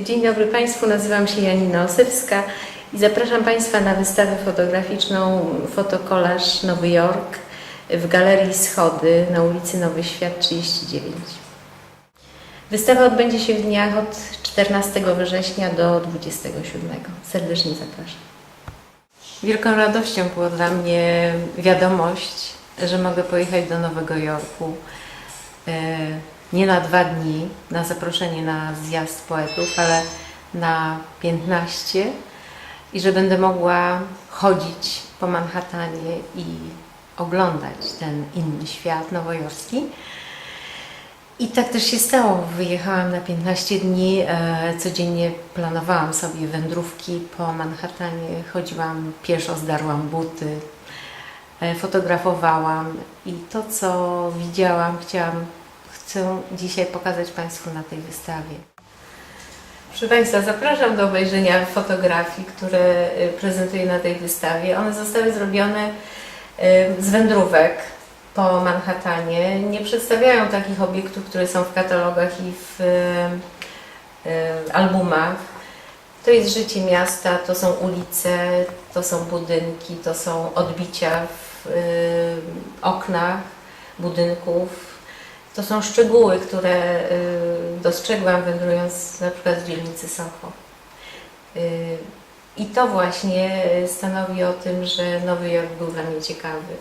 Dzień dobry Państwu, nazywam się Janina Osywska i zapraszam Państwa na wystawę fotograficzną Fotokolaż Nowy Jork w Galerii Schody na ulicy Nowy Świat 39. Wystawa odbędzie się w dniach od 14 września do 27. Serdecznie zapraszam. Wielką radością była dla mnie wiadomość, że mogę pojechać do Nowego Jorku e, nie na dwa dni na zaproszenie na zjazd poetów, ale na 15 i że będę mogła chodzić po Manhattanie i oglądać ten inny świat nowojorski. I tak też się stało. Wyjechałam na 15 dni. E, codziennie planowałam sobie wędrówki po Manhattanie. Chodziłam pieszo, zdarłam buty, e, fotografowałam i to, co widziałam, chciałam, chcę dzisiaj pokazać Państwu na tej wystawie. Proszę Państwa, zapraszam do obejrzenia fotografii, które e, prezentuję na tej wystawie. One zostały zrobione e, z wędrówek po Manhattanie. Nie przedstawiają takich obiektów, które są w katalogach i w e, albumach. To jest życie miasta, to są ulice, to są budynki, to są odbicia w oknach budynków. To są szczegóły, które y, dostrzegłam wędrując na przykład z dzielnicy Soho. Y, I to właśnie stanowi o tym, że Nowy Jork był dla mnie ciekawy.